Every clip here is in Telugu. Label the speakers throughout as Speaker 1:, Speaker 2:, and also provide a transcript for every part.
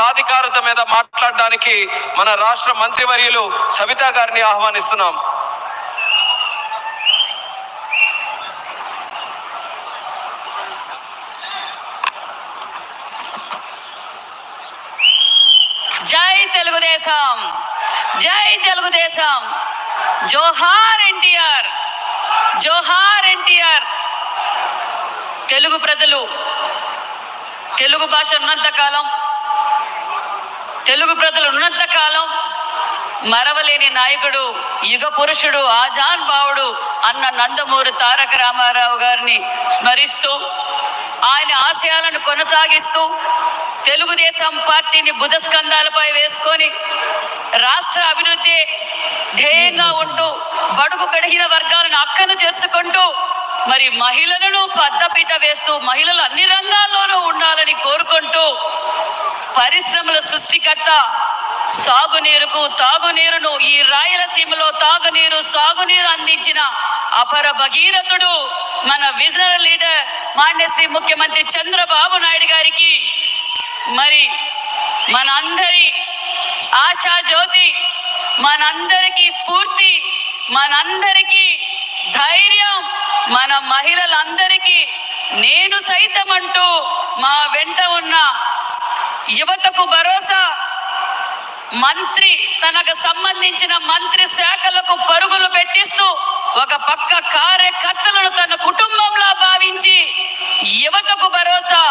Speaker 1: సాధికారత మీద మాట్లాడడానికి మన రాష్ట్ర మంత్రివర్యులు సవితా గారిని ఆహ్వానిస్తున్నాం.
Speaker 2: జై తెలుగుదేశం. జై తెలుగుదేశం. జోహార్ ఎన్టీఆర్. జోహార్ ఎన్టీఆర్. తెలుగు ప్రజలు తెలుగు భాష ఉన్నంతకాలం తెలుగు ప్రజలు ఉన్నంత కాలం మరవలేని నాయకుడు యుగ పురుషుడు ఆజాన్ బావుడు అన్న నందమూరి తారక రామారావు గారిని స్మరిస్తూ ఆయన ఆశయాలను కొనసాగిస్తూ తెలుగుదేశం పార్టీని బుధస్కంధాలపై వేసుకొని రాష్ట్ర అభివృద్ధి ధ్యేయంగా ఉంటూ బడుగు పెడిగిన వర్గాలను అక్కను చేర్చుకుంటూ మరి మహిళలను పద్దపీట వేస్తూ మహిళలు అన్ని రంగాల్లోనూ ఉండాలని కోరుకుంటూ పరిశ్రమల సృష్టికర్త. సాగునీరుకు తాగునీరును ఈ రాయలసీమలో తాగునీరు సాగునీరు అందించిన అపర భగీరథుడు మన విజనరీ లీడర్ మాన్యశ్రీ ముఖ్యమంత్రి చంద్రబాబు నాయుడు గారికి. మరి మనందరి ఆశా జ్యోతి మనందరికీ స్ఫూర్తి మనందరికీ ధైర్యం మన మహిళలందరికీ నేను సైతం అంటూ మా వెంట ఉన్న యువతకు భరోసా. మంత్రి తనకు సంబంధించిన మంత్రి శాఖలకు పరుగులు పెట్టిస్తూ ఒక పక్క కార్యకర్తలను తన కుటుంబంలో భావించి యువతకు భరోసా.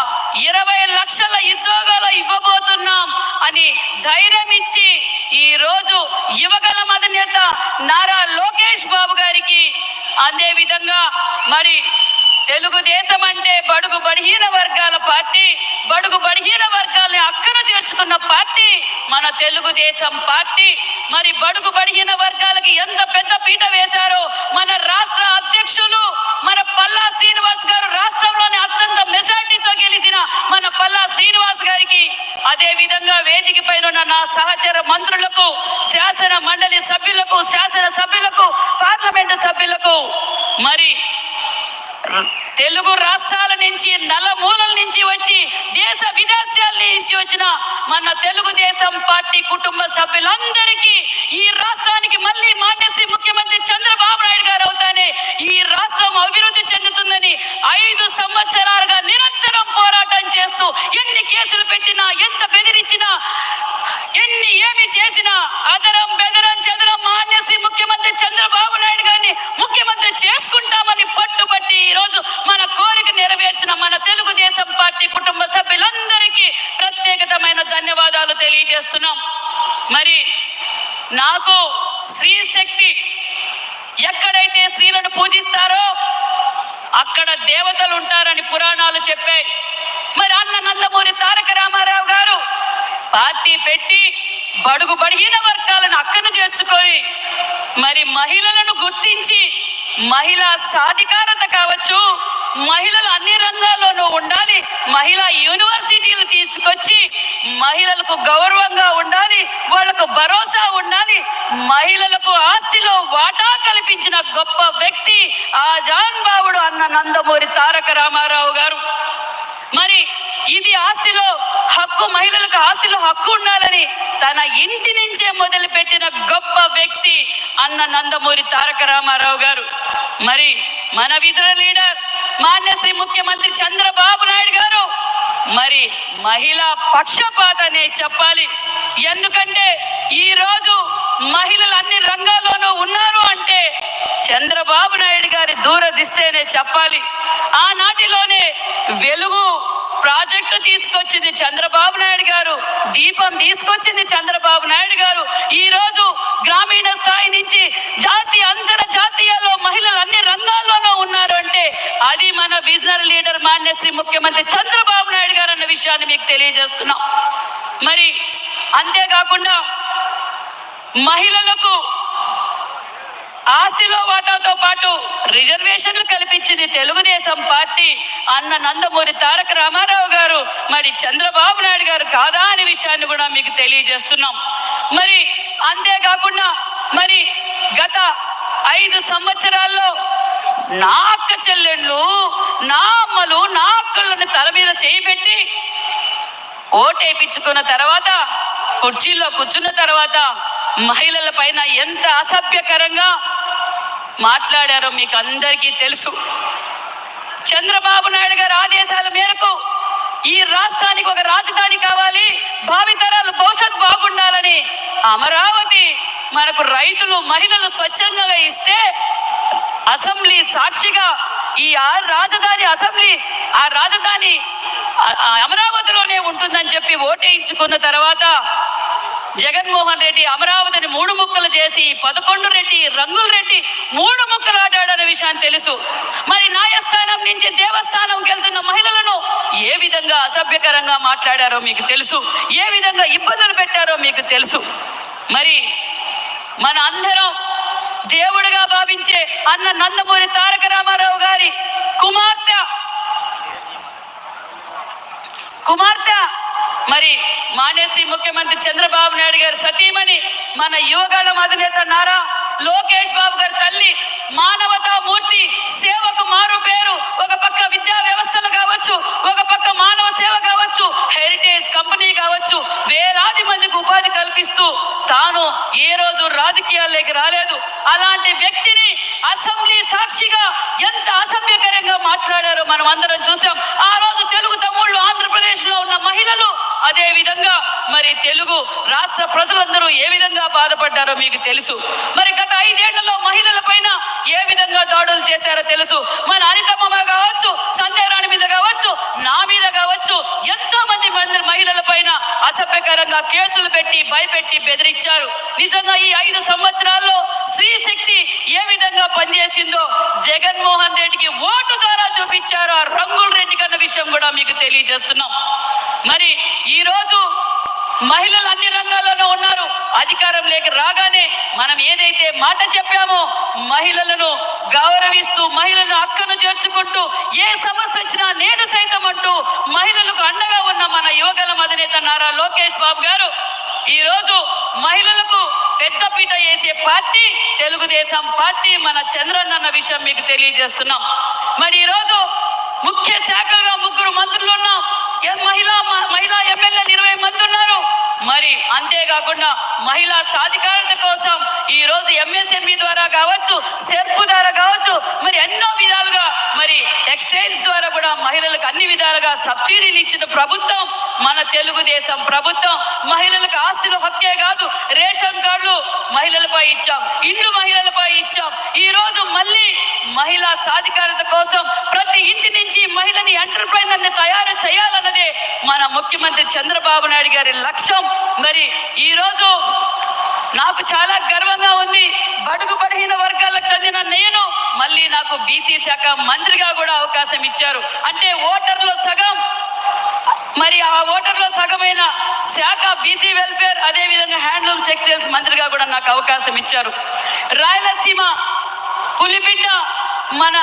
Speaker 2: ఇరవై లక్షల ఉద్యోగాలు ఇవ్వబోతున్నాం అని ధైర్యం ఇచ్చి ఈ రోజు యువగల అధినేత నారా లోకేష్ బాబు గారికి. అదే విధంగా మరి తెలుగుదేశం అంటే బడుగు బడిహీన వర్గాల పార్టీ బడుగు బడిహీన వర్గాల్ని అక్కన చేర్చుకున్న పార్టీ మన తెలుగుదేశం పార్టీ. మరి బడుగు బడిహీన వర్గాలకి ఎంత పెద్ద పీట వేశారో మన రాష్ట్ర అధ్యక్షులు మన పల్లా శ్రీనివాస్ గారు రాష్ట్రంలోని అత్యంత మెజార్టీతో గెలిచిన మన పల్లా శ్రీనివాస్ గారికి అదే విధంగా వేదిక పైన నా సహచర మంత్రులకు శాసన మండలి సభ్యులకు శాసన సభ్యులకు పార్లమెంటు సభ్యులకు మరి తెలుగు రాష్ట్రాల నుంచి నల్లమూలల నుంచి వచ్చి దేశ విదేశాల నుంచి వచ్చిన మన తెలుగుదేశం పార్టీ కుటుంబ సభ్యులందరికీ ఈ రాష్ట్రానికి మళ్ళీ మాన్యశ్రీ ముఖ్యమంత్రి చంద్రబాబు నాయుడు గారు అవుతానే ఈ రాష్ట్రం అభివృద్ధి చెందుతుందని ఐదు సంవత్సరాలుగా నిరంతరం పోరాటం చేస్తూ ఎన్ని కేసులు పెట్టినా ఎంత బెదిరించినా ఎన్ని ఏమి చేసినా అదరం బెదరం చదరం మాన్యశ్రీ ముఖ్యమంత్రి చంద్రబాబు నాయుడు గారిని ముఖ్యమంత్రి చేసుకుంటామని పట్టుబట్టి ఈ రోజు మన కోరిక నెరవేర్చిన మన తెలుగుదేశం పార్టీ కుటుంబ సభ్యులందరికీ ప్రత్యేకతమైన చేస్తున్నాం. మరి నాకు స్త్రీ శక్తి ఎక్కడైతే స్త్రీలను పూజిస్తారో అక్కడ దేవతలు ఉంటారని పురాణాలు చెప్పాయి. మరి అన్న నందమూరి తారక రామారావు గారు పార్టీ పెట్టి బడుగు బడిగిన వర్గాలను అక్కను చేర్చుకొని మరి మహిళలను గుర్తించి మహిళా సాధికారత కావచ్చు మహిళలు అన్ని రంగాల్లోనూ ఉండాలి. మహిళా యూనివర్సిటీలు తీసుకొచ్చి మహిళలకు గౌరవంగా ఉండాలి. వాళ్ళకు భరోసా ఉండాలి. మహిళలకు ఆస్తిలో వాటా కల్పించిన గొప్ప వ్యక్తి ఆజాన్ బావుడు బాబుడు అన్న నందమూరి తారక రామారావు గారు. మరి ఇది ఆస్తిలో హక్కు మహిళలకు ఆస్తిలో హక్కు ఉండాలని తన ఇంటి నుంచే మొదలుపెట్టిన గొప్ప వ్యక్తి అన్న నందమూరి తారక రామారావు గారు. మరి మన విజయ లీడర్ మాన్యశ్రీ ముఖ్యమంత్రి చంద్రబాబు నాయుడు గారు. మరి మహిళా పక్షపాతనే చెప్పాలి. ఎందుకంటే ఈ రోజు మహిళలు అన్ని రంగాల్లోనూ ఉన్నారు అంటే చంద్రబాబు నాయుడు గారి దూరదిష్టేనే చెప్పాలి. ఆనాటిలోనే వెలుగు ప్రాజెక్టు తీసుకొచ్చింది చంద్రబాబు నాయుడు గారు. దీపం తీసుకొచ్చింది చంద్రబాబు నాయుడు గారు. ఈ రోజు గ్రామీణ స్థాయి నుంచి జాతీయ అంతర్జాతీయాల్లో మహిళలు అన్ని రంగాల్లోనూ ఉన్నారు అంటే అది మన విజనరీ లీడర్ మాన్యశ్రీ ముఖ్యమంత్రి చంద్రబాబు నాయుడు గారు అన్న విషయాన్ని మీకు తెలియజేస్తున్నాం. మరి అంతేకాకుండా మహిళలకు ఆస్తిలో వాటాతో పాటు రిజర్వేషన్లు కల్పించింది తెలుగుదేశం పార్టీ అన్న నందమూరి తారక రామారావు గారు. మరి చంద్రబాబు నాయుడు గారు కాదా అనే విషయాన్ని కూడా మీకు తెలియజేస్తున్నాం. మరి అంతేకాకుండా మరి గత ఐదు సంవత్సరాల్లో నా అక్క చెల్లెళ్ళు నా అమ్మలు నా అక్కలను తల మీద చేయిపెట్టి ఓటేపించుకున్న తర్వాత కుర్చీల్లో కూర్చున్న తర్వాత మహిళల పైన ఎంత అసభ్యకరంగా మాట్లాడారో మీకు అందరికీ తెలుసు. చంద్రబాబు నాయుడు గారి ఆదేశాల మేరకు ఈ రాష్ట్రానికి ఒక రాజధాని కావాలి భావితరాలు భవిష్యత్ బాగుండాలని అమరావతి మనకు రైతులు మహిళలు స్వచ్ఛందంగా ఇస్తే అసెంబ్లీ సాక్షిగా ఈ ఆ రాజధాని అసెంబ్లీ ఆ రాజధాని ఆ- అమరావతిలోనే ఉంటుందని చెప్పి ఓటేయించుకున్న తర్వాత జగన్మోహన్ రెడ్డి అమరావతిని మూడు ముక్కలు చేసి పదకొండు రెడ్డి రంగుల రెడ్డి మూడు ముక్కలు ఆడాడన్న విషయాన్ని తెలుసు. మరి న్యాయస్థానం నుంచి దేవస్థానంకి వెళ్తున్న మహిళలను ఏ విధంగా అసభ్యకరంగా మాట్లాడారో మీకు తెలుసు ఏ విధంగా ఇబ్బందులు పెట్టారో మీకు తెలుసు. మరి మన అందరం దేవుడిగా భావించే అన్న నందమూరి తారక రామారావు గారి కుమార్తె. కుమార్తె. మరి మానేసి ముఖ్యమంత్రి చంద్రబాబు నాయుడు గారి సతీమణి మన యువగళం అధినేత నారా లోకేష్ బాబు గారి తల్లి మానవతా మూర్తి సేవకు మారు పేరు ఒక పక్క విద్యా వ్యవస్థలు కావచ్చు ఒక పక్క మానవ సేవ కావచ్చు హెరిటేజ్ కంపెనీ కావచ్చు వేలాది మందికి ఉపాధి కల్పిస్తూ తాను ఏ రోజు రాజకీయాల్లోకి రాలేదు. అలాంటి వ్యక్తిని అసెంబ్లీ సాక్షిగా ఎంత అసభ్యకరంగా మాట్లాడారో మనం అందరం చూసాం. ఆ రోజు తెలుగు తమ్ముళ్ళు ఆంధ్రప్రదేశ్లో ఉన్న మహిళలు అదే విధంగా మరి తెలుగు రాష్ట్ర ప్రజలందరూ ఏ విధంగా బాధపడ్డారో మీకు తెలుసు. మరి గత ఐదేళ్ళలో మహిళల పైన ఏ విధంగా దాడులు చేశారో తెలుసు. మన అనితమ్మ కావచ్చు సంధ్య రాణి మీద కావచ్చు నా మీద కావచ్చు ఎంతో మంది మంది మహిళల పైన అసభ్యకర అసభ్యకరంగా కేసులు పెట్టి భయపెట్టి బెదిరించారు. నిజంగా ఈ ఐదు సంవత్సరాల్లో స్త్రీ ఏ విధంగా పనిచేసిందో జగన్మోహన్ రెడ్డికి ఓటు ద్వారా చూపించారు. ఆ రంగుల రెడ్డి కన్న విషయం కూడా మీకు తెలియజేస్తున్నాం. మరి ఈరోజు మహిళలు అన్ని రంగాల్లోనూ ఉన్నారు. అధికారం లేక రాగానే మనం ఏదైతే మాట చెప్పామో మహిళలను గౌరవిస్తూ మహిళలను అక్కను చేర్చుకుంటూ ఏ సమస్య వచ్చినా నేను సైతం అంటూ మహిళలకు అండగా ఉన్న మన యువగలం అధినేత నారా లోకేష్ బాబు గారు ఈరోజు మహిళలకు పెద్ద పీట వేసే పార్టీ తెలుగుదేశం పార్టీ మన చంద్రన్ అన్న విషయం మీకు తెలియజేస్తున్నాం. మరి ఈరోజు ముఖ్య శాఖగా ముగ్గురు మంత్రులు ఉన్నాం మహిళా మ- మహిళా ఎమ్మెల్యేలు ఇరవై మంది ఉన్నారు. మరి అంతేకాకుండా మహిళా సాధికారత కోసం ఈ రోజు ఎంఎస్ఎంఈ ద్వారా కావచ్చు సెర్పు ద్వారా కావచ్చు మరి ఎన్నో విధాలుగా మరి టెక్స్టైల్స్ ద్వారా కూడా మహిళలకు అన్ని విధాలుగా సబ్సిడీలు ఇచ్చిన ప్రభుత్వం. మన తెలుగుదేశం ప్రభుత్వం మహిళలకు ఆస్తుల హక్కే కాదు. రేషన్ కార్డులు మహిళలపై ఇచ్చాం. ఇండ్లు మహిళలపై ఇచ్చాం. ఈ రోజు మళ్ళీ మహిళా సాధికారత కోసం ప్రతి ఇంటి నుంచి మహిళని ఎంటర్ప్రైనర్ని తయారు చేయాలన్నదే మన ముఖ్యమంత్రి చంద్రబాబు నాయుడు గారి లక్ష్యం. మరి ఈ రోజు నాకు చాలా గర్వంగా ఉంది. బడుగు బలహీన వర్గాలకు చెందిన నేను మళ్ళీ నాకు బీసీ శాఖ మంత్రిగా కూడా అవకాశం ఇచ్చారు. అంటే ఓటర్లో సగం మరి ఆ ఓటర్లో సగమైన శాఖ బీసీ వెల్ఫేర్ అదే విధంగా హ్యాండ్లూమ్ టెక్స్టైల్స్ మంత్రిగా కూడా నాకు అవకాశం ఇచ్చారు. రాయలసీమ పులిబిడ్డ మన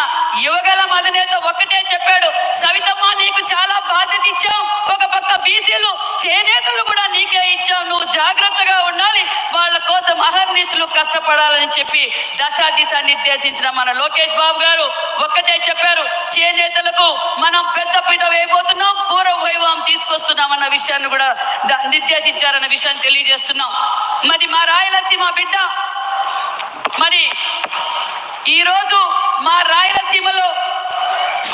Speaker 2: యువగల అధినేత ఒక్కటే చెప్పాడు సవితమ్మ నీకు చాలా బాధ్యత ఇచ్చాం. ఒక పక్క బీసీలు చేనేతలు కూడా నీకే ఇచ్చాం. నువ్వు జాగ్రత్తగా ఉండాలి. వాళ్ళ కోసం అహర్నిశలు కష్టపడాలని చెప్పి దశ దిశ నిర్దేశించిన మన లోకేష్ బాబు గారు ఒక్కటే చెప్పారు చేనేతలకు మనం పెద్ద పీట వేయబోతున్నాం పూర్వ వైభవం తీసుకొస్తున్నాం అన్న విషయాన్ని కూడా నిర్దేశించారన్న విషయాన్ని తెలియజేస్తున్నాం. మరి మా రాయలసీమ బిడ్డ మరి ఈరోజు మా రాయలసీమలో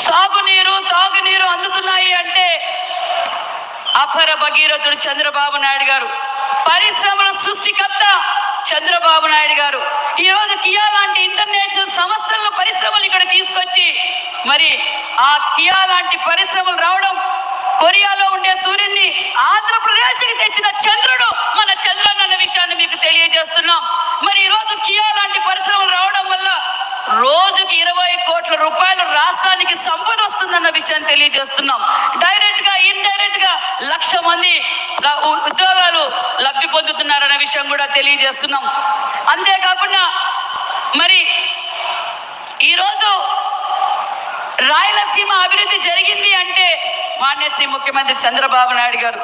Speaker 2: సాగునీరు తాగునీరు అందుతున్నాయి అంటే అపర భగీరథుడు చంద్రబాబు నాయుడు గారు పరిశ్రమల సృష్టికర్త చంద్రబాబు నాయుడు గారు. ఈ రోజు కియా లాంటి ఇంటర్నేషనల్ సంస్థలను పరిశ్రమలు ఇక్కడ తీసుకొచ్చి మరి ఆ కియా లాంటి పరిశ్రమలు రావడం కొరియాలో ఉండే సూర్యుడిని ఆంధ్రప్రదేశ్కి తెచ్చిన చంద్రుడు మన చంద్రుడు అన్న విషయాన్ని మీకు తెలియజేస్తున్నాం. మరి ఈ రోజు కియా లాంటి పరిశ్రమలు రావడం రోజుకి ఇరవై కోట్ల రూపాయలు రాష్ట్రానికి సంపద వస్తుందన్న విషయాన్ని తెలియజేస్తున్నాం. డైరెక్ట్గా ఇండైరెక్ట్గా లక్ష మంది ఉద్యోగాలు లబ్ధి పొందుతున్నారన్న విషయం కూడా తెలియజేస్తున్నాం. అంతేకాకుండా మరి ఈరోజు రాయలసీమ అభివృద్ధి జరిగింది అంటే మాన్యశ్రీ ముఖ్యమంత్రి చంద్రబాబు నాయుడు గారు.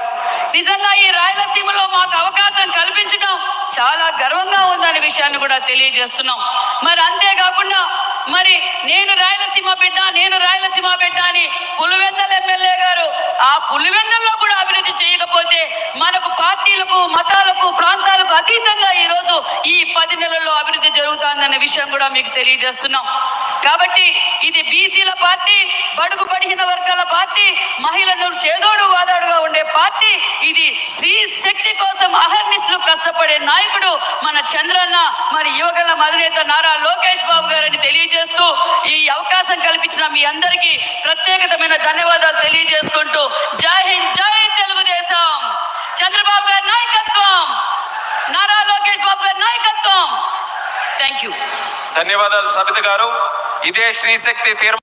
Speaker 2: నిజంగా ఈ రాయలసీమలో మాకు అవకాశం కల్పించడం చాలా గర్వంగా ఉందనే విషయాన్ని కూడా తెలియజేస్తున్నాం. మరి అంతేకాకుండా మరి నేను రాయలసీమ బిడ్డ నేను రాయలసీమ బిడ్డ అని పులివెందల ఎమ్మెల్యే గారు ఆ పులివెందల్లో కూడా అభివృద్ధి చేయకపోతే మనకు పార్టీలకు మతాలకు ప్రాంతాలకు అతీతంగా ఈ రోజు ఈ పది నెలల్లో అభివృద్ధి జరుగుతుందన్న విషయం కూడా మీకు తెలియజేస్తున్నాం. కాబట్టి ఇది బీసీల పార్టీ బడుగు బడిగిన వర్గాల పార్టీ మహిళను చేదోడు వాదాడుగా ఉండే పార్టీ ఇది స్త్రీ శక్తి కోసం అహర్నిశలు కష్టపడే నాయకుడు మన చంద్రన్న మరి యువగల అధినేత నారా లోకేష్ బాబు గారు అవకాశం కల్పించిన మీ అందరికీ ప్రత్యేకతమైన ధన్యవాదాలు తెలియజేసుకుంటూ జై హింద్ జై తెలుగుదేశం. చంద్రబాబు గారి నాయకత్వం. నారా లోకేష్ బాబు గారి నాయకత్వం. థ్యాంక్ యూ
Speaker 1: ధన్యవాదాలు సబిత గారు. ఇదే శ్రీశక్తి తీర్మానం.